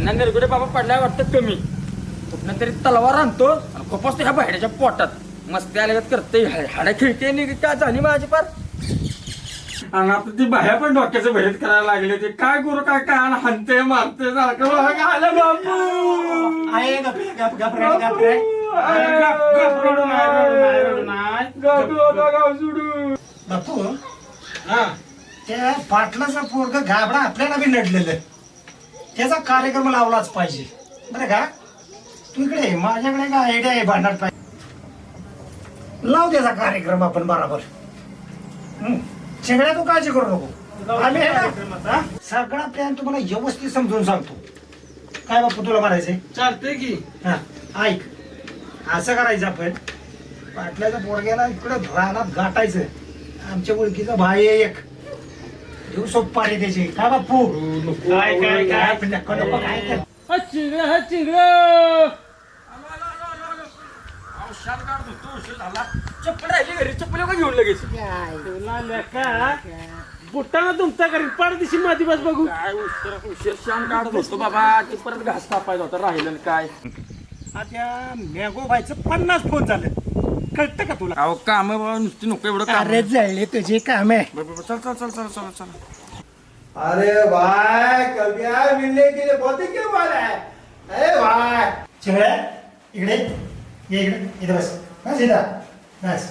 यांना निरगुडे बाबा पडलाय वाटतं कमी कुठनं तरी तलवार आणतो आणि खोपसतो ह्या बाहेरच्या पोटात मस्ती आल्यागत करते हाडा खिळके निघ काय झाली माझी पार आणि आता ती बाहेर पण डोक्याचं भैरत करायला लागले ते काय करू काय काय आणि हाणते मारते सारखं बघा, आलं बापू हा त्या पाटलाचा पोरग घाबरा आपल्याला बी नडलेलं त्याचा कार्यक्रम लावलाच पाहिजे. बरं का? तू इकडे ये. माझ्याकडे का आयडिया आहे भांडण पाहिजे लाव त्याचा कार्यक्रम आपण बरोबर. चिंगड्या तू काळजी करू नको. आम्ही सगळा प्लॅन तुम्हाला व्यवस्थित समजून सांगतो. काय बापू तुला म्हणायचंय? चालतंय की. हा ऐक. असं करायचं आपण पाटल्याच्या पोरग्याला इकडे रानात गाठायचं. आमच्या ओळखीचा भाई एक. देऊ सोप्पा रे त्याची. काय बापू? काय काय काय? नको नको काय कर. हा चिंगडं हा चिंगडं चप्पल राहिली घरी चप्पल का घेऊन लगेच तुला लेका बुट्टाना तुमचा घरी पाडदिशी माती बस बघू. काय उशीर उशीर शान काढत होतो बाबा ते परत घास कापायचा होता राहिलं काय आता मॅगो भाईचं पन्नास फोन झालं कळतं का तुला? अहो काम बाबा नुसती नको एवढं काम. अरे जळले तुझे काम. आहे बरं, बरं, चल चल चल चल चल चल. अरे भाई कभी आए मिलने के लिए बहुत ही क्यों बोला है? अरे भाई। चिंगड्या इकडे ये इकडे इधर बस. बस इधर बस.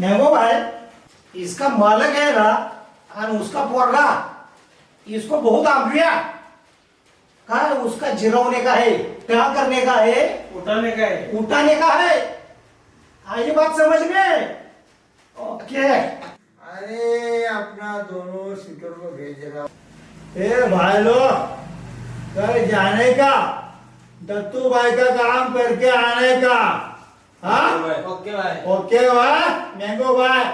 मॅगो भाई इसका मालक है ना और उसका पोरगा इसको बहुत आंबिया काय उसका जिरवने का है क्या करने का है उठाने काय उठाने का है? आई बात समझ में ओके. अरे अपना दोनों सीटर को भेज देना ए भाई लोग कल जाने का? दत्तू भाई का काम करके आने का? हाँ? Okay bye. ओके भाई मैंगो भाई